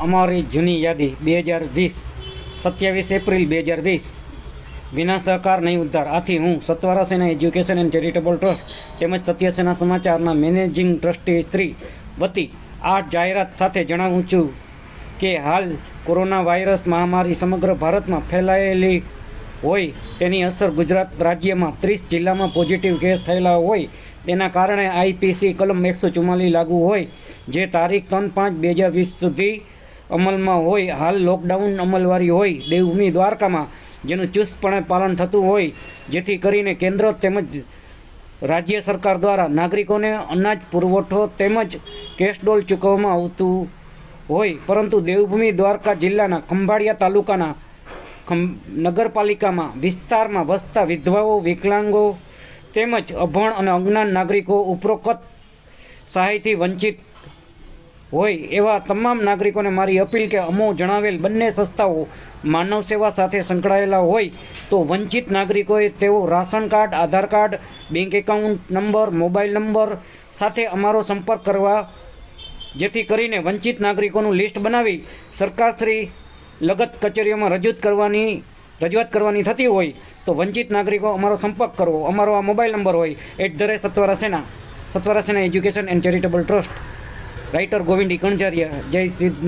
અમારી જૂની યાદી બે હજાર વીસ, સત્યાવીસ એપ્રિલ બે હજાર વીસ. વિના સહકાર નહીં ઉદ્ધાર. આથી હું સત્વારા સેના એજ્યુકેશન એન્ડ ચેરિટેબલ ટ્રસ્ટ તેમજ સત્યસેના સમાચારના મેનેજિંગ ટ્રસ્ટી શ્રી વતી આ જાહેરાત સાથે જણાવું છું કે હાલ કોરોના વાયરસ મહામારી સમગ્ર ભારતમાં ફેલાયેલી હોય તેની અસર ગુજરાત રાજ્યમાં ત્રીસ જિલ્લામાં પોઝિટિવ કેસ થયેલા હોય તેના કારણે આઈપીસી કલમ એકસો ચુમ્માલીસ લાગુ હોય, જે તારીખ ત્રણ પાંચ બે હજાર વીસ સુધી અમલમાં હોય, હાલ લોકડાઉન અમલવારી હોય દેવભૂમિ દ્વારકામાં, જેનું ચુસ્તપણે પાલન થતું હોય, જેથી કરીને કેન્દ્ર તેમજ રાજ્ય સરકાર દ્વારા નાગરિકોને અનાજ, પુરવઠો તેમજ કેશડોલ ચૂકવવામાં આવતું હોય. પરંતુ દેવભૂમિ દ્વારકા જિલ્લાના ખંભાળિયા તાલુકાના નગરપાલિકામાં વિસ્તારમાં વસતા વિધવાઓ, વિકલાંગો તેમજ અભણ અને અજ્ઞાન નાગરિકો ઉપરોક્ત સહાયથી વંચિત હોય એવા તમામ નાગરિકોને મારી અપીલ કે અમો જણાવેલ બંને સંસ્થાઓ માનવ સેવા સાથે સંકળાયેલા હોય તો વંચિત નાગરિકોએ તેઓ ration card, Aadhaar card, bank account number, mobile number સાથે અમારો સંપર્ક કરવા, જેથી કરીને વંચિત નાગરિકોનું લિસ્ટ બનાવી સરકારશ્રી લગત કચેરીઓમાં રજૂઆત કરવાની રજૂઆત કરવાની થતી હોય તો વંચિત નાગરિકો અમારો સંપર્ક કરવો. અમારો આ મોબાઈલ નંબર હોય at the rate Satvara Sena Satvara Sena education and charitable trust. Writer Govind Kanzariya Jai Siddhnath